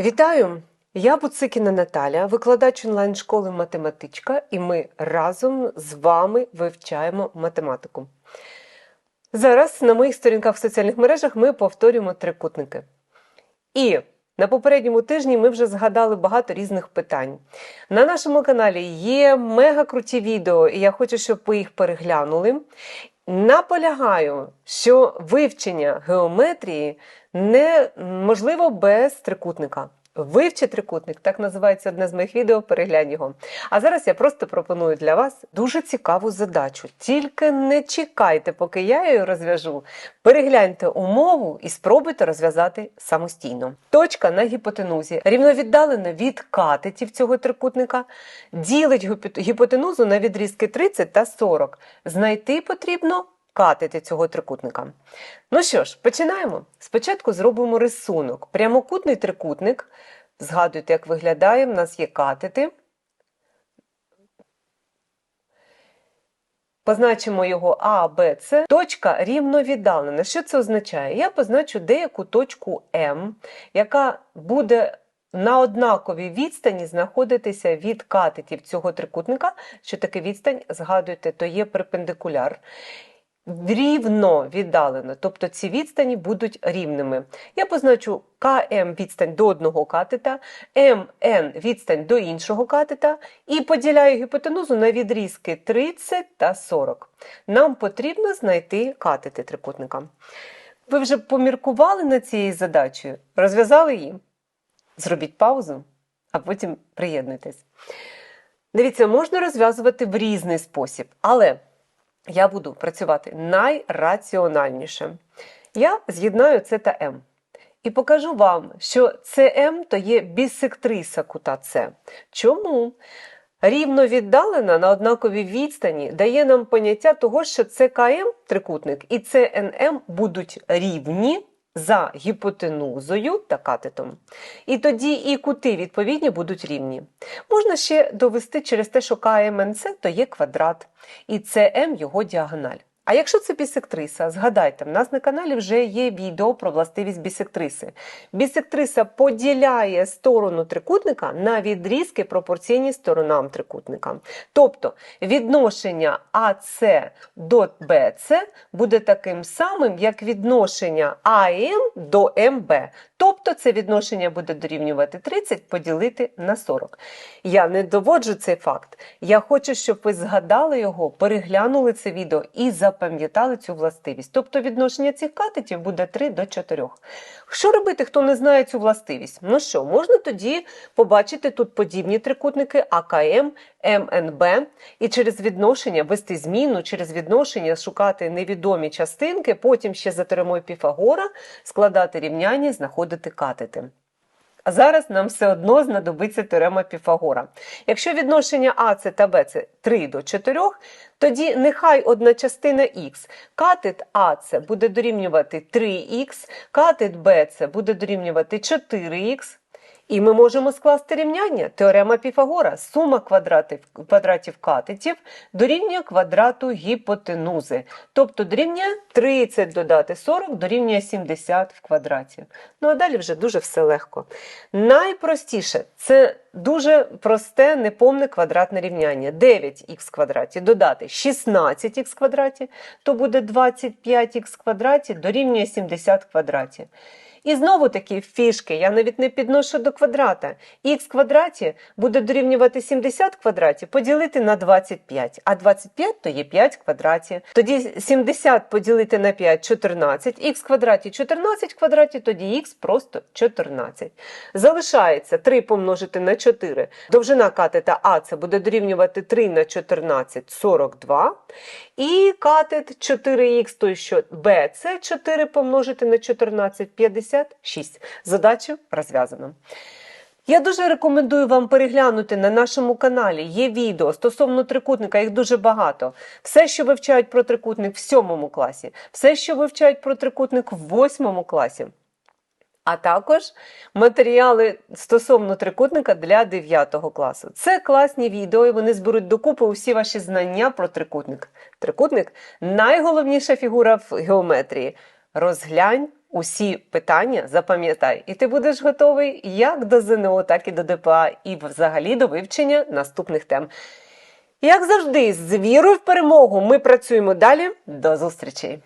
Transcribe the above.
Вітаю! Я Буцикіна Наталя, викладач онлайн-школи математичка, і ми разом з вами вивчаємо математику. Зараз на моїх сторінках в соціальних мережах ми повторюємо трикутники. І на попередньому тижні ми вже згадали багато різних питань. На нашому каналі є мега круті відео, і я хочу, щоб ви їх переглянули. Наполягаю, що вивчення геометрії неможливо без трикутника. Вивчи трикутник, так називається одне з моїх відео, переглянь його. А зараз я просто пропоную для вас дуже цікаву задачу. Тільки не чекайте, поки я її розв'яжу. Перегляньте умову і спробуйте розв'язати самостійно. Точка на гіпотенузі рівновіддалена від катетів цього трикутника, ділить гіпотенузу на відрізки 30 та 40. Знайти потрібно катети цього трикутника. Ну що ж, починаємо. Спочатку зробимо рисунок. Прямокутний трикутник. Згадуйте, як виглядає, в нас є катети. Позначимо його А, Б, С. Точка рівновіддалена. Що це означає? Я позначу деяку точку М, яка буде на однаковій відстані знаходитися від катетів цього трикутника. Що таке відстань? Згадуйте, то є перпендикуляр рівно віддалено, тобто ці відстані будуть рівними. Я позначу КМ відстань до одного катета, МН відстань до іншого катета і поділяю гіпотенузу на відрізки 30 та 40. Нам потрібно знайти катети трикутника. Ви вже поміркували над цією задачею, розв'язали її? Зробіть паузу, а потім приєднуйтесь. Дивіться, можна розв'язувати в різний спосіб, але я буду працювати найраціональніше. Я з'єднаю С та М. І покажу вам, що СМ то є бісектриса кута С. Чому? Рівно віддалена на однаковій відстані дає нам поняття того, що ЦКМ трикутник і ЦНМ будуть рівні за гіпотенузою та катетом. І тоді і кути відповідні будуть рівні. Можна ще довести через те, що КМНЦ то є квадрат, і ЦМ його діагональ. А якщо це бісектриса, згадайте, в нас на каналі вже є відео про властивість бісектриси. Бісектриса поділяє сторону трикутника на відрізки пропорційні сторонам трикутника. Тобто відношення АС до БС буде таким самим, як відношення АМ до МБ. Тобто це відношення буде дорівнювати 30 поділити на 40. Я не доводжу цей факт. Я хочу, щоб ви згадали його, переглянули це відео і запам'ятали цю властивість. Тобто відношення цих катетів буде 3 до 4. Що робити, хто не знає цю властивість? Ну що, можна тоді побачити тут подібні трикутники АКМ, МНБ, і через відношення вести зміну, через відношення шукати невідомі частинки, потім ще за теоремою Піфагора складати рівняння, знаходити катети. А зараз нам все одно знадобиться теорема Піфагора. Якщо відношення АЦ та БЦ 3 до 4, тоді нехай одна частина х. Катет АЦ буде дорівнювати 3х, катет БЦ буде дорівнювати 4х. І ми можемо скласти рівняння. Теорема Піфагора. Сума квадратів квадратів катетів дорівнює квадрату гіпотенузи. Тобто дорівнює 30 додати 40 дорівнює 70 в квадраті. Ну а далі вже дуже все легко. Найпростіше це дуже просте неповне квадратне рівняння. 9х квадраті додати 16х квадраті, то буде 25х квадраті дорівнює 70 в квадраті. І знову такі фішки, я навіть не підношу до квадрата. Х квадраті буде дорівнювати 70 квадратів поділити на 25, а 25 то є 5 квадратів. Тоді 70 поділити на 5 14, х квадраті 14 квадратів, тоді х просто 14. Залишається 3 помножити на 4. Довжина катета А це буде дорівнювати 3 на 14 42. І катет 4х, той що Б це 4 помножити на 14 56. Задачу розв'язано. Я дуже рекомендую вам переглянути на нашому каналі. Є відео стосовно трикутника, їх дуже багато. Все, що вивчають про трикутник в 7 класі, все, що вивчають про трикутник в 8 класі. А також матеріали стосовно трикутника для 9 класу. Це класні відео, і вони зберуть докупи усі ваші знання про трикутник. Трикутник найголовніша фігура в геометрії. Розглянь усі питання запам'ятай, і ти будеш готовий як до ЗНО, так і до ДПА, і взагалі до вивчення наступних тем. Як завжди, з вірою в перемогу ми працюємо далі. До зустрічі!